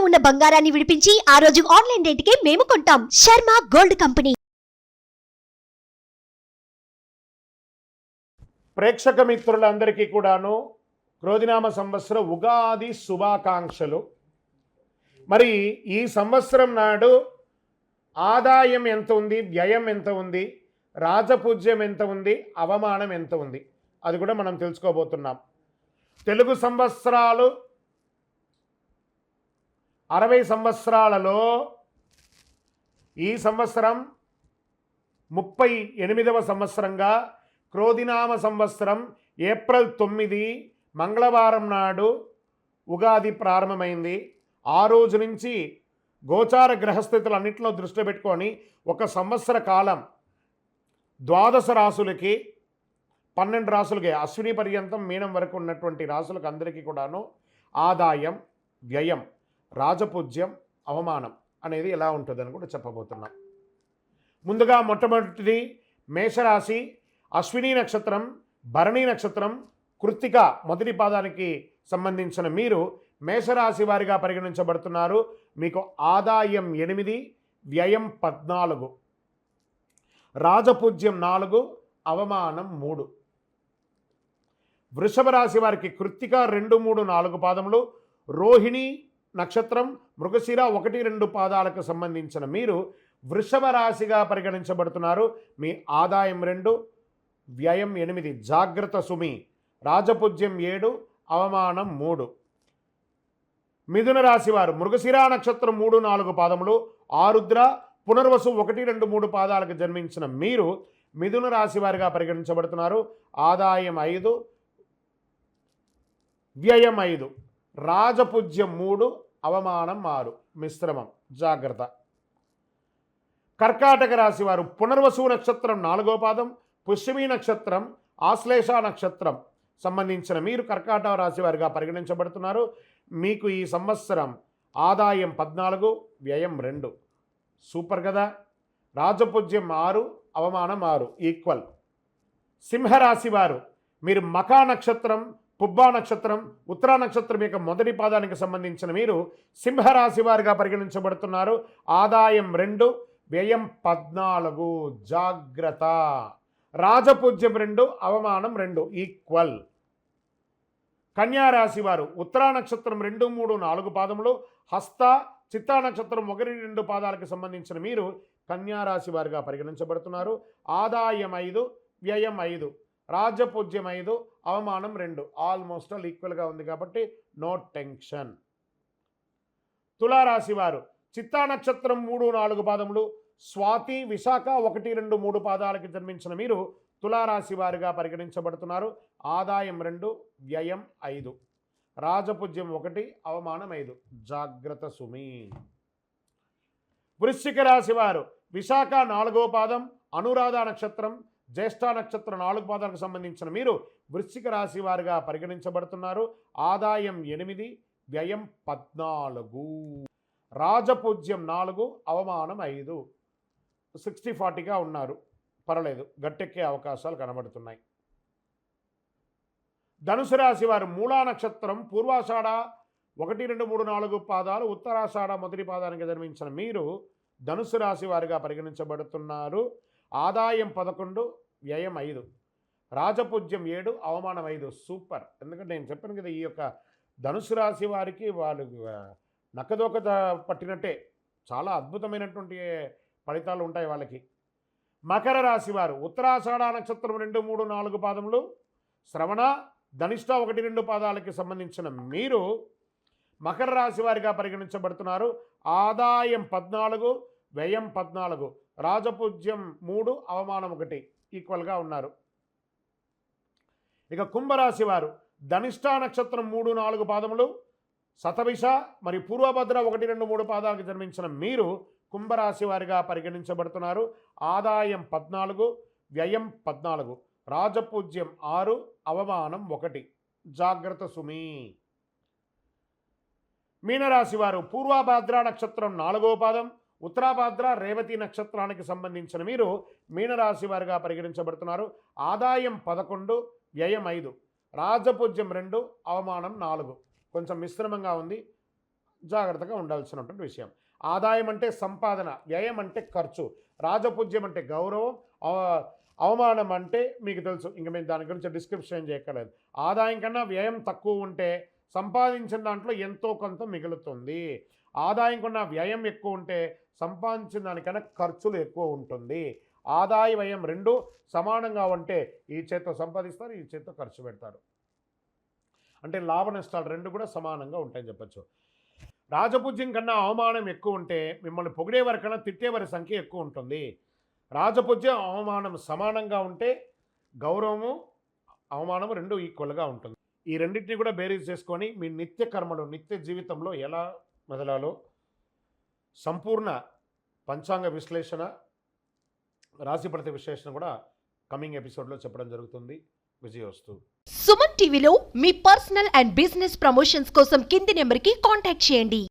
ఉన్న బంగారాన్ని విడిపించి ఆ రోజు ఆన్లైన్ రేటుకే మేము కొంటాం. Sharma gold company. ప్రేక్షక మిత్రులందరికీ కూడాను క్రోధినామ సంవత్సర ఉగాది శుభాకాంక్షలు. మరి ఈ సంవత్సరం నాడు ఆదాయం ఎంత ఉంది? వ్యయం ఎంత ఉంది? రాజపూజ్యం ఎంత ఉంది? అవమానం ఎంత ఉంది? అది కూడా మనం తెలుసుకోబోతున్నాం. తెలుగు సంవత్సరాలు అరవై సంవత్సరాలలో ఈ సంవత్సరం ముప్పై ఎనిమిదవ సంవత్సరంగా క్రోధినామ సంవత్సరం ఏప్రిల్ తొమ్మిది మంగళవారం నాడు ఉగాది ప్రారంభమైంది. ఆ రోజు నుంచి గోచార గ్రహస్థితులు అన్నింటిలో దృష్టి పెట్టుకొని ఒక సంవత్సర కాలం ద్వాదశ రాసులకి పన్నెండు రాసులకి అశ్విని పర్యంతం మీనం వరకు ఉన్నటువంటి రాసులకు అందరికీ కూడాను ఆదాయం వ్యయం రాజపూజ్యం అవమానం అనేది ఎలా ఉంటుందని కూడా చెప్పబోతున్నాం. ముందుగా మొట్టమొదటిది మేషరాశి అశ్విని నక్షత్రం భరణి నక్షత్రం కృత్తిక మొదటి పాదానికి సంబంధించిన మీరు మేషరాశి వారిగా పరిగణించబడుతున్నారు. మీకు ఆదాయం ఎనిమిది వ్యయం పద్నాలుగు. రాజపూజ్యం నాలుగు అవమానం మూడు. వృషభ రాశి వారికి కృత్తిక రెండు మూడు నాలుగు పాదములు. రోహిణి నక్షత్రం మృగశిర ఒకటి రెండు పాదాలకు సంబంధించిన మీరు వృషభ రాశిగా పరిగణించబడుతున్నారు. మీ ఆదాయం రెండు వ్యయం ఎనిమిది జాగ్రత్త సుమి రాజపూజ్యం ఏడు అవమానం మూడు. మిథున రాశి వారు మృగశిర నక్షత్రం మూడు నాలుగు పాదములు ఆరుద్ర పునర్వసు ఒకటి రెండు మూడు పాదాలకు జన్మించిన మీరు మిథున రాశి వారిగా పరిగణించబడుతున్నారు. ఆదాయం ఐదు వ్యయం ఐదు. రాజపూజ్యం మూడు అవమానం ఆరు. మిశ్రమం. జాగ్రత్త. కర్కాటక రాశి వారు పునర్వసు నక్షత్రం నాలుగో పాదం పుష్యమి నక్షత్రం ఆశ్లేష నక్షత్రం. సంబంధించిన మీరు కర్కాటక రాశి వారిగా పరిగణించబడుతున్నారు. మీకు ఈ సంవత్సరం ఆదాయం పద్నాలుగు వ్యయం రెండు. సూపర్ కదా? రాజపూజ్యం ఆరు అవమానం ఆరు. ఈక్వల్. సింహరాశి వారు మీరు మకా నక్షత్రం పుబ్బా నక్షత్రం ఉత్తరా నక్షత్రం యొక్క మొదటి పాదానికి సంబంధించిన మీరు సింహరాశి వారిగా పరిగణించబడుతున్నారు. ఆదాయం రెండు వ్యయం పద్నాలుగు. జాగ్రత్త. రాజపూజ్యం రెండు అవమానం రెండు ఈక్వల్. కన్యారాశి వారు ఉత్తరా నక్షత్రం రెండు మూడు నాలుగు పాదములు హస్త చిత్తా నక్షత్రం ఒకటి రెండు పాదాలకు సంబంధించిన మీరు కన్యారాశి వారిగా పరిగణించబడుతున్నారు. ఆదాయం ఐదు వ్యయం ఐదు రాజపూజ్యం ఐదు అవమానం రెండు. ఆల్మోస్ట్ ఆల్ ఈక్వల్గా ఉంది కాబట్టి నో టెన్షన్ తులారాశి వారు చిత్తా నక్షత్రం మూడు నాలుగు పాదములు స్వాతి విశాఖ ఒకటి రెండు మూడు పాదాలకి జన్మించిన మీరు తులారాశి వారిగా పరిగణించబడుతున్నారు. ఆదాయం రెండు వ్యయం ఐదు. రాజపూజ్యం ఒకటి అవమానం ఐదు. జాగ్రత్త సుమి. వృశ్చిక రాశి వారు విశాఖ నాలుగో పాదం అనురాధ నక్షత్రం జ్యేష్ఠ నక్షత్రం నాలుగు పాదాలకు సంబంధించిన మీరు వృశ్చిక రాశి వారిగా పరిగణించబడుతున్నారు. ఆదాయం ఎనిమిది వ్యయం పద్నాలుగు. రాజపూజ్యం నాలుగు అవమానం ఐదు. సిక్స్టీ ఫార్టీగా ఉన్నారు. పర్వాలేదు గట్టెక్కే అవకాశాలు కనబడుతున్నాయి. ధనుసు రాశి వారు మూలా నక్షత్రం పూర్వాషాఢ ఒకటి రెండు మూడు నాలుగు పాదాలు ఉత్తరాషాఢ మొదటి పాదానికి జన్మించిన మీరు ధనుసు రాశి వారిగా పరిగణించబడుతున్నారు. ఆదాయం పదకొండు వ్యయం ఐదు. రాజపూజ్యం ఏడు అవమానం ఐదు. సూపర్. ఎందుకంటే నేను చెప్పాను కదా ఈ యొక్క ధనుసు రాశి వారికి వాళ్ళు నక్కదోక పట్టినట్టే. చాలా అద్భుతమైనటువంటి ఫలితాలు ఉంటాయి వాళ్ళకి. మకర రాశి వారు ఉత్తరాషాఢ నక్షత్రం రెండు మూడు నాలుగు పాదములు. శ్రవణ ధనిష్ట ఒకటి రెండు పాదాలకి సంబంధించిన మీరు మకర రాశి వారిగా పరిగణించబడుతున్నారు. ఆదాయం పద్నాలుగు వ్యయం పద్నాలుగు. రాజపూజ్యం మూడు అవమానం ఒకటి. ఈక్వల్గా ఉన్నారు. ఇక కుంభరాశి వారు ధనిష్టా నక్షత్రం మూడు నాలుగు పాదములు శతభిష మరియు పూర్వభద్ర ఒకటి రెండు మూడు పాదాలకు జన్మించిన మీరు కుంభరాశి వారిగా పరిగణించబడుతున్నారు. ఆదాయం పద్నాలుగు వ్యయం పద్నాలుగు. రాజపూజ్యం ఆరు అవమానం ఒకటి. జాగ్రత్త సుమి. మీనరాశి వారు పూర్వభద్ర నక్షత్రం నాలుగో పాదం ఉత్తరాభాద్ర రేవతి నక్షత్రానికి సంబంధించిన మీరు మీనరాశి వారిగా పరిగణించబడుతున్నారు. ఆదాయం పదకొండు వ్యయం ఐదు రాజపూజ్యం రెండు అవమానం నాలుగు. కొంచెం మిశ్రమంగా ఉంది. జాగ్రత్తగా ఉండాల్సినటువంటి విషయం. ఆదాయం అంటే సంపాదన వ్యయం అంటే ఖర్చు రాజపూజ్యం అంటే గౌరవం అవ- అవమానం అంటే మీకు తెలుసు. ఇంక మేము దాని గురించి డిస్క్రిప్షన్ చేయక్కర్లేదు. ఆదాయం కన్నా వ్యయం తక్కువ ఉంటే సంపాదించిన దాంట్లో ఎంతో కొంత మిగులుతుంది. ఆదాయం కన్నా వ్యయం ఎక్కువ ఉంటే సంపాదించిన దానికన్నా ఖర్చులు ఎక్కువ ఉంటుంది. ఆదాయ వ్యయం రెండు సమానంగా ఉంటే ఈ చేత్తో సంపాదిస్తారు ఈ చేత్తో ఖర్చు పెడతారు. అంటే లాభ నష్టాలు రెండు కూడా సమానంగా ఉంటాయని చెప్పచ్చు. రాజపూజ్యం కన్నా అవమానం ఎక్కువ ఉంటే మిమ్మల్ని పొగిడేవారి కన్నా తిట్టేవారి సంఖ్య ఎక్కువ ఉంటుంది. రాజపూజ్యం అవమానం సమానంగా ఉంటే గౌరవము అవమానము రెండు ఈక్వల్గా ఉంటుంది. ఈ రెండింటిని కూడా బేరీజ్ చేసుకొని మీ నిత్య కర్మలు నిత్య జీవితంలో ఎలా మెదలాలో సంపూర్ణ పంచాంగ విశ్లేషణ రాశిపడత విశ్లేషణ కూడా కమింగ్ ఎపిసోడ్లో చెప్పడం జరుగుతుంది. విజయోస్తు సుమన్ టీవీలో మీ పర్సనల్ అండ్ బిజినెస్ ప్రమోషన్స్ కోసం కింది నెంబర్కి కాంటాక్ట్ చేయండి.